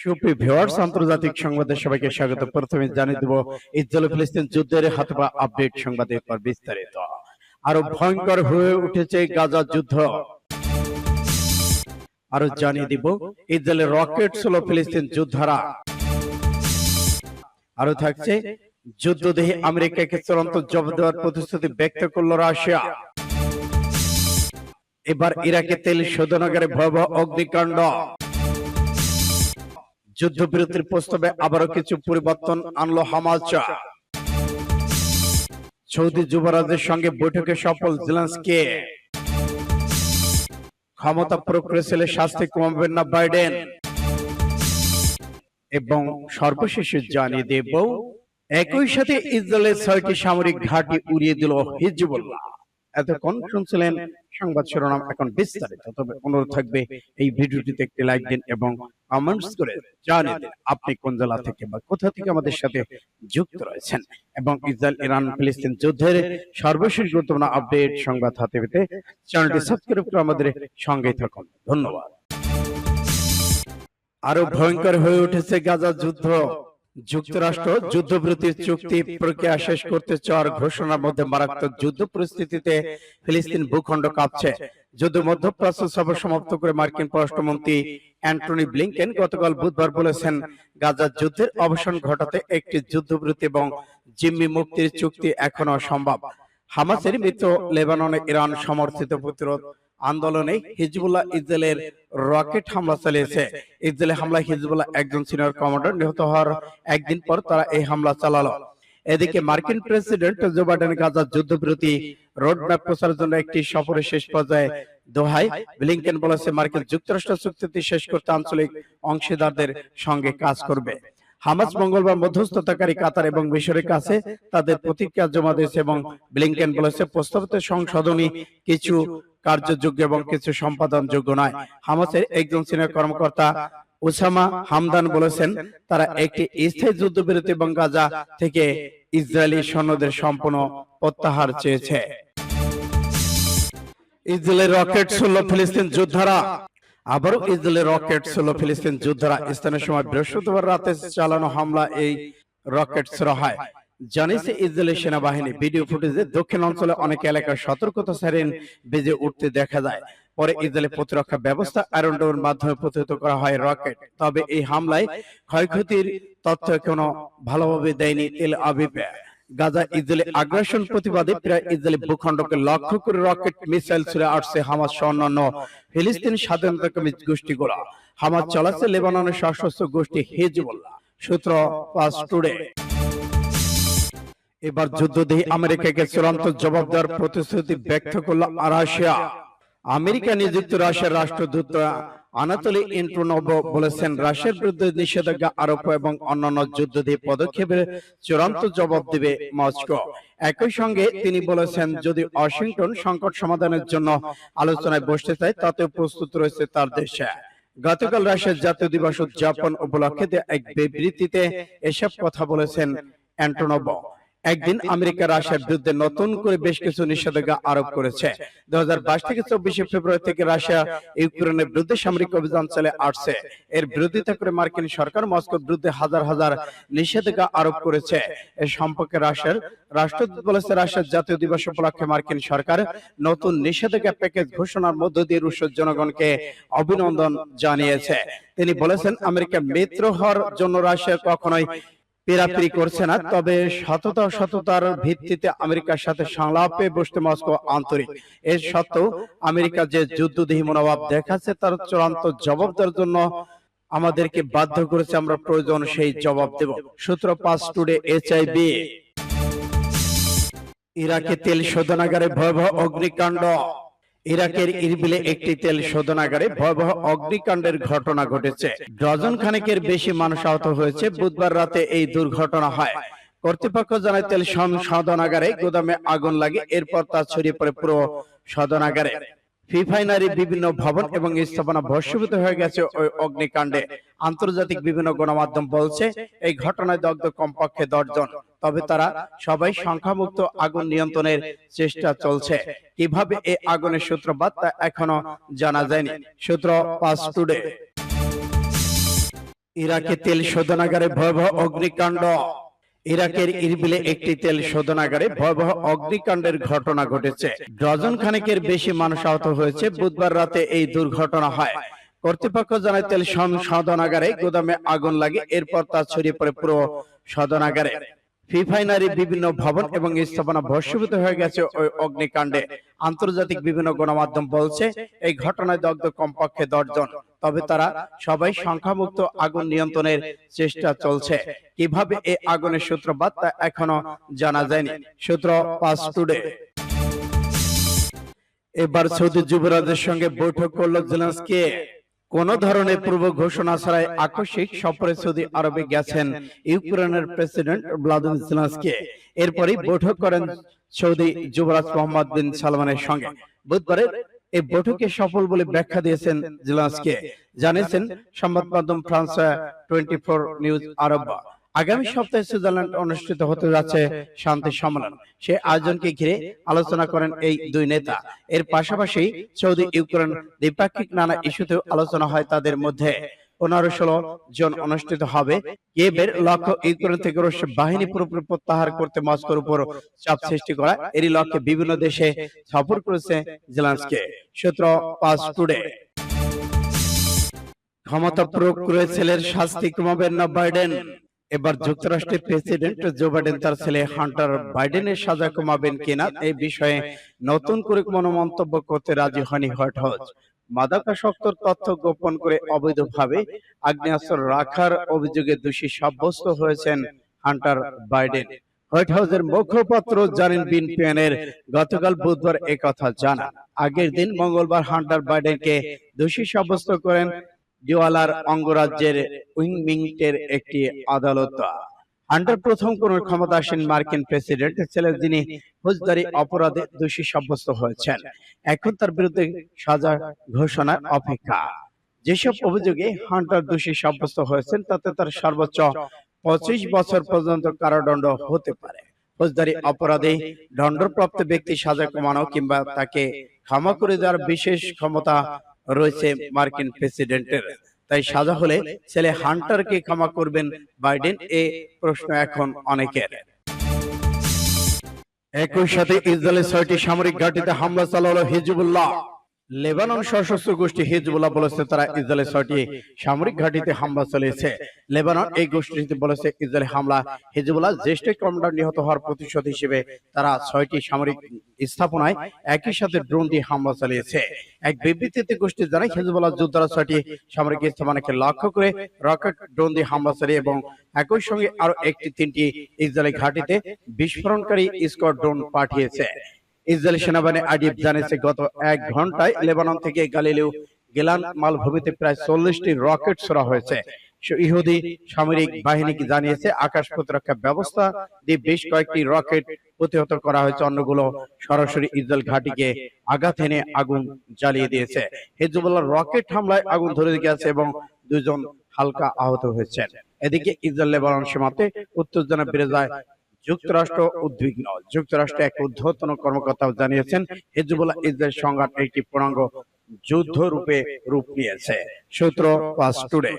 সুপ্রিয় ভিউয়ার্স আন্তর্জাতিক সংবাদে সবাইকে স্বাগত। প্রথমে জানিয়ে দেব ইসরায়েল ফিলিস্তিন যুদ্ধের হাতে বা আপডেট সংবাদের পর বিস্তারিত। আরও ভয়ঙ্কর হয়ে উঠেছে গাজা যুদ্ধ। আরও জানিয়ে দিব ইসরায়েলের রকেট ছিল ফিলিস্তিন যোদ্ধারা। আরও থাকছে যুদ্ধ দেহে আমেরিকাকে চূড়ান্ত জবাব দেওয়ার প্রতিশ্রুতি ব্যক্ত করল রাশিয়া। এবার ইরাকে তেল শোধনাগারে ভয়াবহ অগ্নিকাণ্ড। যুদ্ধবিরতির প্রস্তাবে আবারও কিছু পরিবর্তন আনলো হামালচা সৌদি যুবরাজের সঙ্গে বৈঠকে সফল জেলেন্সকে। ক্ষমতা প্রক্রিয়া শাস্তি কমাবেন না বাইডেন। এবং সর্বশেষে জানিয়ে দেব একই সাথে ইসরায়েলের ছয়টি সামরিক ঘাঁটি উড়িয়ে দিল হিজবুল্লাহ। এতক্ষণ শুনছিলেন সংবাদ শিরোনাম এখন বিস্তারিত। তবে অনুরোধ থাকবে, এই ভিডিওটিতে একটি লাইক দিন এবং কমেন্টস করে জানিয়ে দিন আপনি কোন জেলা থেকে বা কোথা থেকে আমাদের সাথে যুক্ত রয়েছেন। এবং ইসরায়েল, ইরান, ফিলিস্তিন যুদ্ধের সর্বশেষ গুরুত্বপূর্ণ আপডেট সংবাদ হাতে পেতে চ্যানেলটি সাবস্ক্রাইব করে আমাদের সঙ্গেই থাকুন। ধন্যবাদ। আরও ভয়ঙ্কর হয়ে উঠেছে গাজা যুদ্ধ। যুক্তরাষ্ট্র যুদ্ধবিরতির চুক্তি প্রক্রিয়া শেষ করতে চাওয়ার ঘোষণার মধ্যে মারাত্মক যুদ্ধ পরিস্থিতিতে ফিলিস্তিন ভূখণ্ড কাঁপছে। যুদ্ধ মধ্যপ্রাচ্য সভা সমাপ্ত করে মার্কিন পররাষ্ট্রমন্ত্রী অ্যান্টনি ব্লিংকেন গতকাল বুধবার বলেছেন গাজার যুদ্ধের অবসান ঘটাতে একটি যুদ্ধবিরতি এবং জিম্মি মুক্তির চুক্তি এখনও সম্ভব। হামাসের মিত্র লেবাননে ইরান সমর্থিত প্রতিরোধ আন্দোলনে হিজবুল্লাহ ইসরায়েলের রকেট হামলা চালিয়েছে। ইসরায়েলি হামলায় হিজবুল্লাহ একজন সিনিয়র কমান্ডার নিহত হওয়ার একদিন পর তারা এই হামলা চালালো। এদিকে মার্কিন প্রেসিডেন্ট জো বাইডেন গাজার যুদ্ধবিরতি রোডম্যাপ প্রচারের জন্য একটি সফরে শেষ পর্যায়ে দোহায় ব্লিংকেন বলেছে, মার্কিন যুক্তরাষ্ট্র চুক্তিটি শেষ করতে আঞ্চলিক অংশীদারদের সঙ্গে কাজ করবে। হামাস মঙ্গলবার মধ্যস্থতাকারী কাতার এবং মিশরের কাছে তাদের প্রতিক্রিয়া জমা দিয়েছে এবং ব্লিংকেন বলেছে প্রস্তাবিত সংশোধনী কিছু কার্যযোগ্য এবং কিছু সম্পাদন যোগ্য নয়। হামাসের একজন সিনিয়র কর্মকর্তা ওসামা হামদান বলেছেন তারা একটি স্থায়ী যুদ্ধবিরতি এবং গাজা থেকে ইসরায়েলি সৈন্যদের সম্পূর্ণ প্রত্যাহার চেয়েছে। ইসরায়েলের রকেট ছিল ফিলিস্তিন যোদ্ধারা আবারও ইসরায়েলের রকেট ছিল ফিলিস্তিন যোদ্ধারা। স্থানীয় সময় বৃহস্পতিবার রাতে চালানো হামলা এই রকেট ছোড়া হয়। জানিয়েছে ইসরায়েলের সেনাবাহিনী। ভিডিও ফুটেজে দক্ষিণ অঞ্চলে অনেক এলাকায় সতর্কতা সাইরেন বেজে উঠতে দেখা যায়। পরে ইসরায়েলের প্রতিরক্ষা ব্যবস্থা আয়রন ডোমের মাধ্যমে প্রতিহত করা হয় রকেট। তবে এই হামলায় ক্ষয়ক্ষতির তথ্য এখনও ভালোভাবে দেয়নি তেল আবিবে। গাজা ইসরায়েলি আগ্রাসন প্রতিবাদে প্রায় ইসরায়েলি ভূখণ্ডকে লক্ষ্য করে রকেট মিসাইল ছুড়ে আসছে হামাস সহ অন্যান্য ফিলিস্তিন স্বাধীনতাকামী গোষ্ঠীগুলো। হামাস চালাচ্ছে লেবাননের সশস্ত্র গোষ্ঠী হিজবুল্লাহ সূত্র পাস টুডে। এবার যুদ্ধ দিয়ে আমেরিকাকে চূড়ান্ত জবাব দেওয়ার প্রতিশ্রুতি ব্যক্ত করল রাশিয়া। আমেরিকা নিযুক্ত রাশিয়ার রাষ্ট্রদূত আনাতলি ইন্ট্রোনভ বলেছেন রাশিয়ার বিরুদ্ধে নিষেধাজ্ঞা আরোপ এবং অন্যান্য যুদ্ধ দিয়ে পদক্ষেপের চূড়ান্ত জবাব দেবে মস্কো। একই সঙ্গে তিনি বলেছেন যদি ওয়াশিংটন সংকট সমাধানের জন্য আলোচনায় বসতে চায় তাতে প্রস্তুত রয়েছে তার দেশে। গতকাল রাশিয়ার জাতীয় দিবস উদযাপন উপলক্ষে এক বিবৃতিতে এসব কথা বলেছেন অ্যান্টোনভ একদিন আমেরিকা রাশিয়ার বিরুদ্ধে নতুন করে বেশ কিছু নিষেধাজ্ঞা আরোপ করেছে। দু থেকে চব্বিশে ফেব্রুয়ারি থেকে রাশিয়া ইউক্রেনের বিরুদ্ধে সামরিক অভিযান চালে আসছে। এর বিরোধিতা করে মার্কিন সরকার মস্কোর বিরুদ্ধে হাজার হাজার নিষেধাজ্ঞা আরোপ করেছে। এ সম্পর্কে রাশিয়ার রাষ্ট্রদূত বলেছে রাশিয়ার জাতীয় দিবস উপলক্ষে মার্কিন সরকার নতুন নিষেধাজ্ঞা প্যাকেজ ঘোষণার মধ্য দিয়ে রুশের জনগণকে অভিনন্দন জানিয়েছে। তিনি বলেছেন আমেরিকা মিত্র হওয়ার জন্য রাশিয়া কখনোই পেরাপিরি করছে না, তবে সততা সততার ভিত্তিতে আমেরিকার সাথে সংলাপে বসতে মস্কো আন্তরিক। এর সত্ত্বেও আমেরিকা যে যুদ্ধদেহী মনোভাব দেখাচ্ছে, তার চূড়ান্ত জবাব দেওয়ার জন্য আমাদেরকে বাধ্য করেছে, আমরা প্রয়োজন সেই জবাব দেব। সূত্র পাঁচ টুডে এইচআইবি ইরাকে তেল শোধনাগারে ভয়াবহ অগ্নিকাণ্ড। ইরাকের ইরবিলে একটি তেল শোধনাগারে ভয়াবহ অগ্নিকাণ্ডের ঘটনা ঘটেছে। ডজন খানেকের বেশি মানুষ আহত হয়েছে। বুধবার রাতে এই দুর্ঘটনা হয়। কর্তৃপক্ষ জানায় তেল শোধনাগারে গোদামে আগুন লাগে। এরপর তা ছড়িয়ে পড়ে পুরো শোধনাগারে। ফিফাইনারি বিভিন্ন ভবন এবং স্থাপনা ভস্মীভূত হয়ে গেছে ওই অগ্নিকাণ্ডে। আন্তর্জাতিক বিভিন্ন গণমাধ্যম বলছে এই ঘটনায় দগ্ধ কমপক্ষে দশজন। তবে তারা সবাই সংখ্যামুক্ত আগুন নিয়ন্ত্রণের চেষ্টা চলছে। কীভাবে এই আগুনের সূত্রপাত তা এখনও জানা যায়নি। সূত্র পাস টুডে। ইরাকে তেল শোধনাগারে ভয়াবহ অগ্নিকাণ্ড। ইরাকের ইরবিলে একটি তেল শোধনাগারে ভয়াবহ অগ্নিকাণ্ডের ঘটনা ঘটেছে। ডজন খানেকের বেশি মানুষ আহত হয়েছে বুধবার রাতে এই দুর্ঘটনা হয়। কর্তৃপক্ষ জানায় তেল শোধনাগারে গোদামে আগুন লাগে এরপর তা ছড়িয়ে পড়ে পুরো শোধনাগারে। ফিফাইনারি বিভিন্ন ভবন এবং স্থাপনা ভস্মীভূত হয়ে গেছে। ওই অগ্নিকাণ্ডে। আন্তর্জাতিক বিভিন্ন গণমাধ্যম বলছে এই ঘটনায় দগ্ধ কমপক্ষে দশজন। তবে তারা সবাই সংখ্যামুক্ত আগুন নিয়ন্ত্রণের চেষ্টা চলছে। কীভাবে এই আগুনের সূত্রপাত তা এখনও জানা যায়নি। সূত্র পাস টুডে। এবার সৌদি যুবরাজের সঙ্গে বৈঠক করল জেলেন্সকি। কোন ধরনের পূর্ব ঘোষণা ছাড়াই আকস্মিক সফরে সৌদি আরবে গেছেন ইউক্রেনের প্রেসিডেন্ট ভ্লাদিমির জেলেন্সকি এরপরই বৈঠক করেন সৌদি যুবরাজ মোহাম্মদ বিন সালমানের সঙ্গে। বুধবারের এই বৈঠকে সফল বলে ব্যাখ্যা দিয়েছেন জিলাসকে জানিয়েছেন সংবাদ মাধ্যম France twenty four news Arab. আগামী সপ্তাহে সুইজারল্যান্ড অনুষ্ঠিত হতে যাচ্ছে শান্তি সম্মেলন। সে আয়োজনকে ঘিরে আলোচনা করেন এই দুই নেতা। এর পাশাপাশি সৌদি ইউক্রেন দ্বিপাক্ষিক নানা ইস্যুতেও আলোচনা হয় তাদের মধ্যে। পনেরো ষোলো জন অনুষ্ঠিত হবে। কিয়েভের লক্ষ্য ইউক্রেন থেকে রুশ বাহিনী পুরোপুরি প্রত্যাহার করতে মস্কোর উপর চাপ সৃষ্টি করা। এরই লক্ষ্যে বিভিন্ন দেশে সফর করেছে জেলান্সকে। সূত্র পাঁচ টুডে। ক্ষমতা প্রয়োগ করে ছেলের শাস্তি কমাবেন না বাইডেন এবার যুক্তরাষ্ট্রের প্রেসিডেন্ট জো বাইডেন তার ছেলে হান্টার বাইডেনের সাজা কমাবেন কিনা এই বিষয়ে নতুন করে কোনো মন্তব্য করতে রাজি হয়নি হোয়াইট হাউস। মাদকাসক্তর তথ্য গোপন করে অবৈধভাবে আগ্নেয়াস্ত্র রাখার অভিযোগে দোষী সাব্যস্ত হয়েছেন হান্টার বাইডেন। হোয়াইট হাউসের মুখপাত্র জানিন বিন পিয়ানের গতকাল বুধবার একথা জানান আগের দিন মঙ্গলবার হান্টার বাইডেনকে দোষী সাব্যস্ত করেন দিওয়ালার অঙ্গরাজ্যের উইংমিংটের একটি আদালত। হান্টার প্রথম কোন ক্ষমতাসীন মার্কিন প্রেসিডেন্ট ছিলেন যিনি ফৌজদারি অপরাধে দোষী সাব্যস্ত হয়েছেন। এখন তার বিরুদ্ধে সাজা ঘোষণার অপেক্ষা। যেসব অভিযোগে হান্টার দোষী সাব্যস্ত হয়েছেন, তাতে তার সর্বোচ্চ পঁচিশ বছর পর্যন্ত কারাদণ্ড হতে পারে। ফৌজদারি অপরাধে দণ্ডপ্রাপ্ত ব্যক্তি সাজা কমানো কিংবা তাকে ক্ষমা করে দেওয়ার বিশেষ ক্ষমতা রয়েছে মার্কিন প্রেসিডেন্টের। তাই সাজা হলে ছেলে হান্টারকে ক্ষমা করবেন বাইডেন এ প্রশ্ন এখন অনেকের। একই সাথে ইসরায়েলের ছয়টি সামরিক ঘাঁটিতে হামলা চালালো হিজবুল্লাহ। লেবানন সশস্ত্র গোষ্ঠী হিজবুল্লাহ বলেছে তারা ইসরায়েলের ছয়টি সামরিক ঘাঁটিতে হামলা চালিয়েছে। লেবানন এই গোষ্ঠীটি বলেছে ইসরায়েলি হামলা হিজবুল্লাহ জ্যেষ্ঠ কমান্ডার নিহত হওয়ার প্রতিশোধ হিসেবে তারা ছয়টি সামরিক স্থাপনায় একই সাথে ড্রোন দিয়ে হামলা চালিয়েছে। এক বিবৃতিতে গোষ্ঠী জানায় হিজবুল্লাহ যোদ্ধারা ছয়টি সামরিক স্থাপনাকে লক্ষ্য করে রকেট ড্রোন দিয়ে হামলা চালিয়ে এবং একই সঙ্গে আরও একটি তিনটি ইসরায়েলি ঘাঁটিতে বিস্ফোরণকারী স্কোয়াড ড্রোন পাঠিয়েছে। ইসরায়েলি সেনাবাহিনী আইডিএফ জানিয়েছে গত এক ঘন্টায় লেবানন থেকে গালিলেও গেলান মালভূমিতে প্রায় চল্লিশটি রকেট ছোড়া হয়েছে। ইহুদি সামরিক বাহিনী জানিয়েছে আকাশ প্রতিরক্ষা ব্যবস্থা দিয়ে বেশ কয়েকটি রকেট প্রতিহত করা হয়েছে অন্যগুলো সরাসরি ইসরায়েল ঘাটিকে আঘাত এনে আগুন জ্বালিয়ে দিয়েছে। হিজবুল্লাহ রকেট হামলায় আগুন ধরে গেছে এবং দুজন হালকা আহত হয়েছেন এদিকে ইসরায়েল লেবানন সীমান্তে উত্তেজনা বেড়ে যায় যুক্তরাষ্ট্র উদ্বিগ্ন। যুক্তরাষ্ট্র এক উদ্ধতন কর্মকর্তা জানিয়েছেন হিজবুল্লাহ ইসরায়েল সংঘাত একটি পূর্ণাঙ্গ যুদ্ধ রূপে রূপ নিয়েছে। সূত্র পাস টুডে।